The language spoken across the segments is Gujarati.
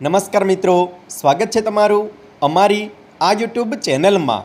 નમસ્કાર મિત્રો, સ્વાગત છે તમારું અમારી આ યુટ્યુબ ચેનલમાં.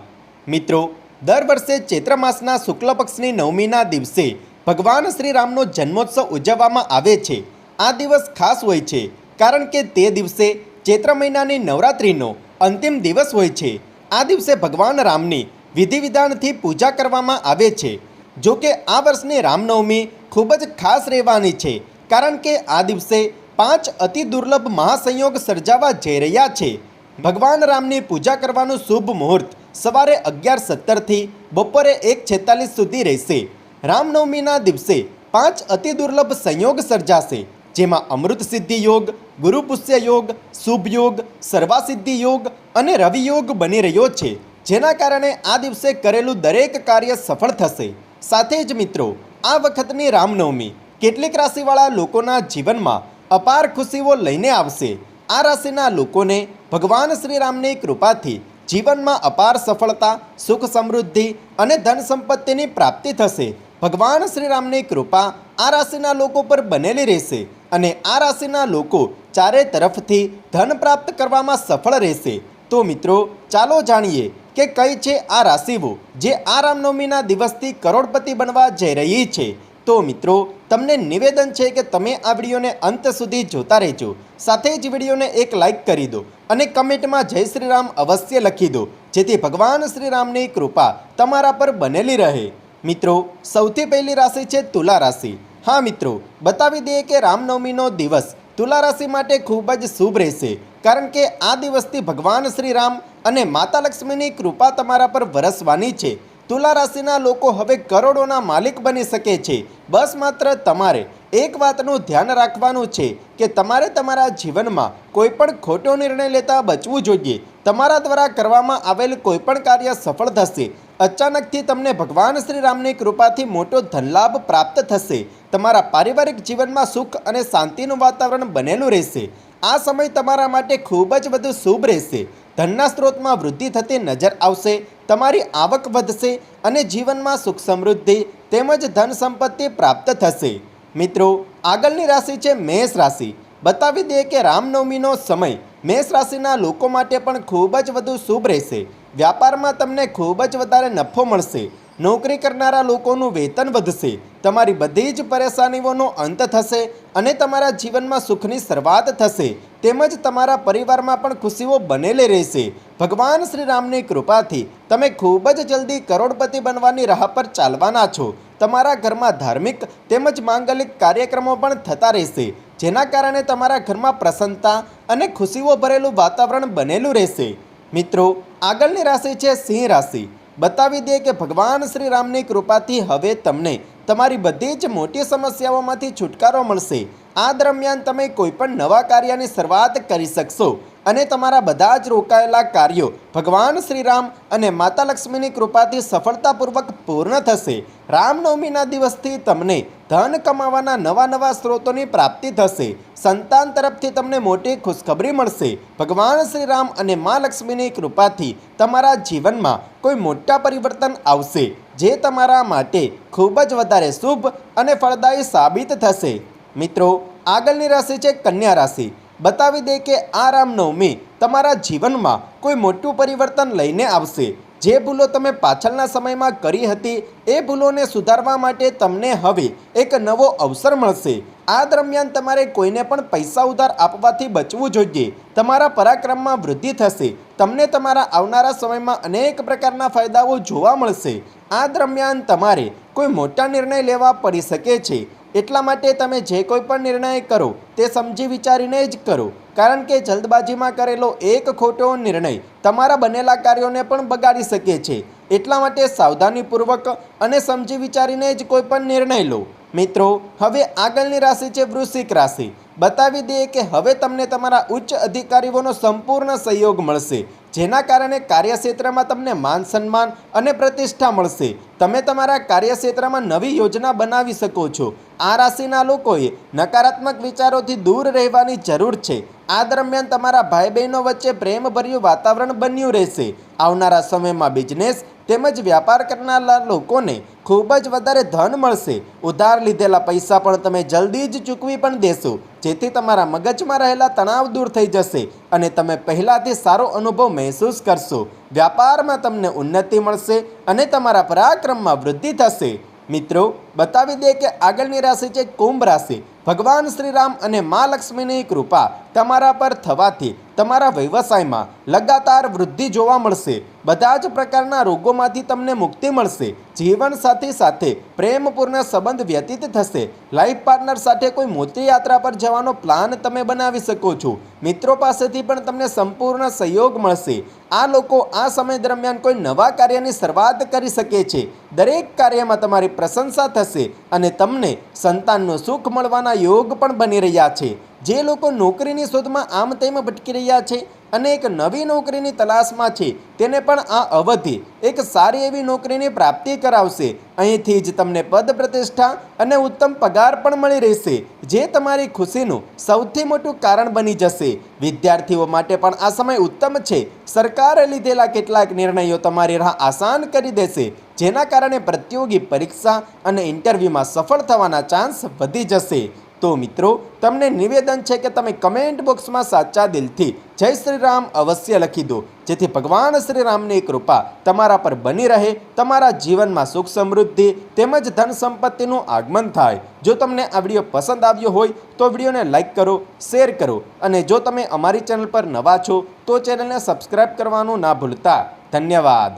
મિત્રો, દર વર્ષે ચૈત્ર માસના શુક્લ પક્ષની નવમીના દિવસે ભગવાન શ્રી રામનો જન્મોત્સવ ઉજવવામાં આવે છે. આ દિવસ ખાસ હોય છે, કારણ કે તે દિવસે ચૈત્ર મહિનાની નવરાત્રિનો અંતિમ દિવસ હોય છે. આ દિવસે ભગવાન રામની વિધિ વિધાનથી પૂજા કરવામાં આવે છે. જો કે આ વર્ષની રામનવમી ખૂબ જ ખાસ રહેવાની છે, કારણ કે આ દિવસે પાંચ અતિ દુર્લભ મહાસંયોગ સર્જાવા જઈ રહ્યા છે. ભગવાન રામની પૂજા કરવાનું શુભ મુહૂર્ત સવારે અગિયાર સત્તરથી બપોરે એક છેતાલીસ સુધી રહેશે. રામનવમીના દિવસે પાંચ અતિ દુર્લભ સંયોગ સર્જાશે, જેમાં અમૃત સિદ્ધિ યોગ ગુરુ પુષ્ય યોગ, શુભ યોગ, સર્વાસિદ્ધિ યોગ અને રવિ યોગ બની રહ્યો છે. જેના કારણે આ દિવસે કરેલું દરેક કાર્ય સફળ થશે. સાથે જ મિત્રો, આ વખતની રામનવમી કેટલીક રાશિવાળા લોકોના જીવનમાં અપાર ખુશીઓ લઈને આવશે. આ રાશિના લોકોને ભગવાન શ્રી રામની કૃપાથી જીવનમાં અપાર સફળતા, સુખ સમૃદ્ધિ અને ધન સંપત્તિની પ્રાપ્તિ થશે. ભગવાન શ્રી રામની કૃપા આ રાશિના લોકો પર બનેલી રહેશે અને આ રાશિના લોકો ચારે તરફથી ધન પ્રાપ્ત કરવામાં સફળ રહેશે. તો મિત્રો, ચાલો જાણીએ કે કઈ છે આ રાશિઓ જે આ રામનવમીના દિવસથી કરોડપતિ બનવા જઈ રહી છે. તો મિત્રો તમને નિવેદન છે કે તમે આ વિડીયોને અંત સુધી જોતા રહેજો. સાથે જ વિડીયોને એક લાઈક કરી દો અને કમેન્ટમાં જય શ્રી રામ અવશ્ય લખી દો, જેથી ભગવાન શ્રી રામની કૃપા તમારા પર બનેલી રહે. મિત્રો, સૌથી પહેલી રાશિ છે તુલા રાશિ. હા, મિત્રો, બતાવી દઈએ કે રામનવમીનો દિવસ તુલા રાશિ માટે ખૂબ જ શુભ રહેશે, કારણ કે આ દિવસથી ભગવાન શ્રી રામ અને માતા લક્ષ્મીની કૃપા તમારા પર વરસવાની છે. તુલા રાશિના લોકો હવે કરોડોના માલિક બની શકે છે. બસ માત્ર તમારે એક વાતનું ધ્યાન રાખવાનું છે કે તમારે તમારા જીવનમાં કોઈ પણ ખોટો નિર્ણય લેતા બચવું જોઈએ. તમારા દ્વારા કરવામાં આવેલ કોઈ પણ કાર્ય સફળ થશે. અચાનકથી તમને ભગવાન શ્રી રામની કૃપાથી મોટો ધનલાભ પ્રાપ્ત થશે. તમારા પારિવારિક જીવનમાં સુખ અને શાંતિનું વાતાવરણ બનેલું રહેશે. આ સમય તમારા માટે ખૂબ જ વધુ શુભ રહેશે. ધનના સ્ત્રોતમાં વૃદ્ધિ થતી નજર આવશે, તમારી આવક વધશે અને જીવનમાં સુખ સમૃદ્ધિ તેમજ ધન સંપત્તિ પ્રાપ્ત થશે. મિત્રો, આગળની રાશિ છે મેષ રાશિ. બતાવી દે કે રામનવમીનો સમય મેષ રાશિના લોકો માટે પણ ખૂબ જ વધુ શુભ રહેશે. વ્યાપારમાં તમને ખૂબ જ વધારે નફો મળશે. નોકરી કરનારા લોકોનું વેતન વધશે, તમારી બધી જ પરેશાનીઓનો અંત થશે અને તમારા જીવનમાં સુખની શરૂઆત થશે. તેમજ તમારા પરિવારમાં પણ ખુશીઓ બનેલી રહેશે. ભગવાન શ્રી રામની કૃપાથી તમે ખૂબ જ જલ્દી કરોડપતિ બનવાની રાહ પર ચાલવાના છો. તમારા ઘરમાં ધાર્મિક તેમજ માંગલિક કાર્યક્રમો પણ થતા રહેશે, જેના કારણે તમારા ઘરમાં પ્રસન્નતા અને ખુશીઓ ભરેલું વાતાવરણ બનેલું રહેશે. મિત્રો, આગળની રાશિ છે સિંહ રાશિ. બતાવી દે કે ભગવાન શ્રી રામની કૃપાથી હવે તમને તમારી બધી જ મોટી સમસ્યાઓમાંથી છુટકારો મળશે. આ દરમિયાન તમે કોઈપણ નવા કાર્યની શરૂઆત કરી શકશો. અને તમારા બધા જ રોકાયેલા કાર્યો ભગવાન શ્રી રામ અને માતા લક્ષ્મીની કૃપાથી સફળતાપૂર્વક પૂર્ણ થશે. રામનવમીના દિવસથી તમને ધન કમાવાના નવા નવા સ્ત્રોતોની પ્રાપ્તિ થશે. સંતાન તરફથી તમને મોટી ખુશખબરી મળશે. ભગવાન શ્રી રામ અને મા લક્ષ્મીની કૃપાથી તમારા જીવનમાં કોઈ મોટા પરિવર્તન આવશે, જે તમારા માટે ખૂબ જ વધારે શુભ અને ફળદાયી સાબિત થશે. મિત્રો, આગળની રાશિ છે કન્યા રાશિ. બતાવી દે કે આ રામનવમી તમારા જીવનમાં કોઈ મોટું પરિવર્તન લઈને આવશે. જે ભૂલો તમે પાછળના સમયમાં કરી હતી, એ ભૂલોને સુધારવા માટે તમને હવે એક નવો અવસર મળશે. આ દરમિયાન તમારે કોઈને પણ પૈસા ઉધાર આપવાથી બચવું જોઈએ. તમારા પરાક્રમમાં વૃદ્ધિ થશે. તમને તમારા આવનારા સમયમાં અનેક પ્રકારના ફાયદાઓ જોવા મળશે. આ દરમિયાન તમારે કોઈ મોટા નિર્ણય લેવા પડી શકે છે. એટલા માટે તમે જે કોઈ પણ નિર્ણય કરો, તે સમજી વિચારીને જ કરો. કારણ કે જલ્દબાજીમાં કરેલો એક ખોટો નિર્ણય તમારા બનેલા કાર્યોને પણ બગાડી શકે છે. એટલા માટે સાવધાનીપૂર્વક અને સમજી વિચારીને જ કોઈ પણ નિર્ણય લો. મિત્રો, હવે આગળની રાશિ છે વૃશ્ચિક રાશિ. બતાવી દઈએ કે હવે તમને તમારા ઉચ્ચ અધિકારીઓનો સંપૂર્ણ સહયોગ મળશે, જેના કારણે કાર્યક્ષેત્રમાં તમને માન સન્માન અને પ્રતિષ્ઠા મળશે. તમે તમારા કાર્યક્ષેત્રમાં નવી યોજના બનાવી શકો છો. આ રાશિના લોકોએ નકારાત્મક વિચારોથી દૂર રહેવાની જરૂર છે. આ દરમિયાન તમારા ભાઈ બહેનો વચ્ચે પ્રેમભર્યું વાતાવરણ બન્યું રહેશે. આવનારા સમયમાં બિઝનેસ તેમજ વ્યાપાર કરનારા લોકોને ખૂબ જ વધારે ધન મળશે. ઉધાર લીધેલા પૈસા પણ તમે જલ્દી જ ચૂકવી પણ દેશો. જેથી તમારા મગજમાં રહેલા તણાવ દૂર થઈ જશે અને તમે પહેલાંથી સારો અનુભવ મહેસૂસ કરશો. વ્યાપારમાં તમને ઉન્નતિ મળશે અને તમારા પરાક્રમમાં વૃદ્ધિ થશે. મિત્રો, બતાવી દે કે આગળની રાશિ છે કુંભ રાશિ. ભગવાન શ્રી રામ અને મા લક્ષ્મીની કૃપા. તમારા પર થવાથી તમારા વ્યવસાયમાં લગાતાર વૃદ્ધિ જોવા મળશે. બધા જ પ્રકારના રોગોમાંથી તમને મુક્તિ મળશે. જીવન સાથી સાથે પ્રેમપૂર્ણ સંબંધ વ્યતીત થશે. લાઈફ પાર્ટનર સાથે કોઈ મોટી યાત્રા પર જવાનો પ્લાન તમે બનાવી શકો છો. મિત્રો પાસેથી પણ તમને સંપૂર્ણ સહયોગ મળશે. આ લોકો આ સમય દરમિયાન કોઈ નવા કાર્યની શરૂઆત કરી શકે છે. દરેક કાર્યમાં તમારી પ્રશંસા થશે અને તમને સંતાનનું સુખ મળવાના યોગ પણ બની રહ્યા છે. જે લોકો નોકરીની શોધમાં આમ તેમ ભટકી રહ્યા છે અને એક નવી નોકરીની તલાશમાં છે, તેને પણ આ અવધિ એક સારી એવી નોકરીની પ્રાપ્તિ કરાવશે. અહીંથી જ તમને પદ પ્રતિષ્ઠા અને ઉત્તમ પગાર પણ મળી રહેશે, જે તમારી ખુશીનું સૌથી મોટું કારણ બની જશે. વિદ્યાર્થીઓ માટે પણ આ સમય ઉત્તમ છે. સરકારે લીધેલા કેટલાક નિર્ણયો તમારી રાહ આસાન કરી દેશે, જેના કારણે પ્રતિયોગી પરીક્ષા અને ઇન્ટરવ્યૂમાં સફળ થવાના ચાન્સ વધી જશે. તો મિત્રો, તમને નિવેદન છે કે તમે કમેન્ટ બોક્સમાં સાચા દિલથી જય શ્રી રામ અવશ્ય લખી દો. જેથી ભગવાન શ્રી રામની કૃપા તમારા પર બની રહે, તમારા જીવનમાં સુખ સમૃદ્ધિ તેમજ ધન સંપત્તિનું આગમન થાય. જો તમને આ વીડિયો પસંદ આવ્યો હોય, તો વિડીયોને લાઇક કરો, શેર કરો અને જો તમે અમારી ચેનલ પર નવા છો, તો ચેનલને સબસ્ક્રાઈબ કરવાનું ના ભૂલતા. ધન્યવાદ.